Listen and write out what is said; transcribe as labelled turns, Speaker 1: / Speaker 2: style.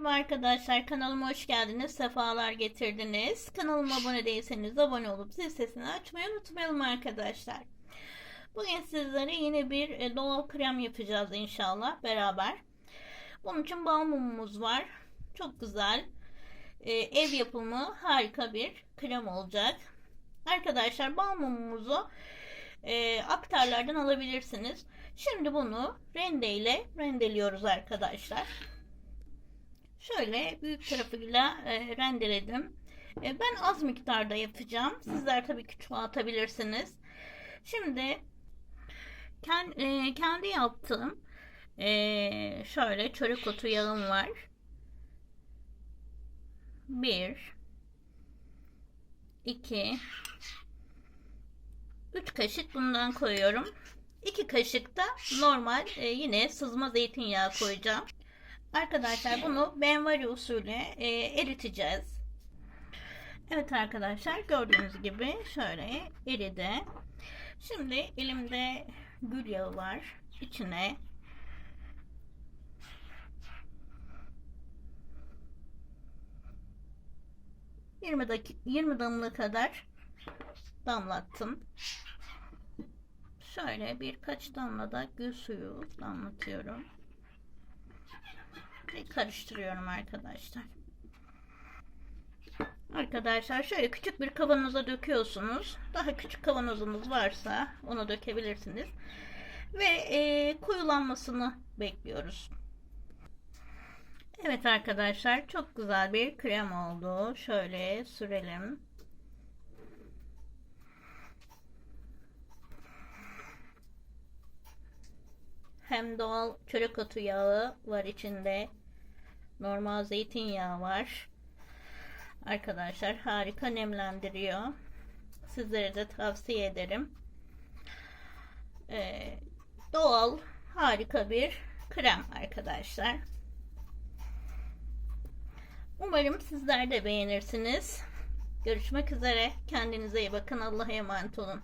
Speaker 1: Merhaba arkadaşlar kanalıma hoş geldiniz. Sefalar getirdiniz. Kanalıma abone değilseniz abone olup zil sesini açmayı unutmayalım arkadaşlar. Bugün sizlere yine bir e, doğal krem yapacağız inşallah beraber. Bunun için bal mumumuz var. Çok güzel. E, ev yapımı harika bir krem olacak. Arkadaşlar bal mumumuzu e, aktarlardan alabilirsiniz. Şimdi bunu rendeyle rendeliyoruz arkadaşlar. Şöyle büyük tarafıyla e, rendeledim. E, ben az miktarda yapacağım. Sizler tabii ki çoğaltabilirsiniz. Şimdi kend, e, kendi yaptığım e, şöyle çörek otu yağım var. Bir, iki, üç kaşık bundan koyuyorum. İki kaşık da normal e, yine sızma zeytinyağı koyacağım. Arkadaşlar bunu benvari usulü e, eriteceğiz. Evet arkadaşlar gördüğünüz gibi şöyle eridi. Şimdi elimde gül yağı var. İçine yirmi dakika 20 damla kadar damlattım. Şöyle birkaç damla da gül suyu damlatıyorum karıştırıyorum arkadaşlar. Arkadaşlar şöyle küçük bir kavanoza döküyorsunuz. Daha küçük kavanozunuz varsa onu dökebilirsiniz. Ve e, koyulanmasını bekliyoruz. Evet arkadaşlar çok güzel bir krem oldu. Şöyle sürelim. Hem doğal çörek otu yağı var içinde. Normal zeytinyağı var. Arkadaşlar harika nemlendiriyor. Sizlere de tavsiye ederim. Ee, doğal harika bir krem arkadaşlar. Umarım sizler de beğenirsiniz. Görüşmek üzere. Kendinize iyi bakın. Allah'a emanet olun.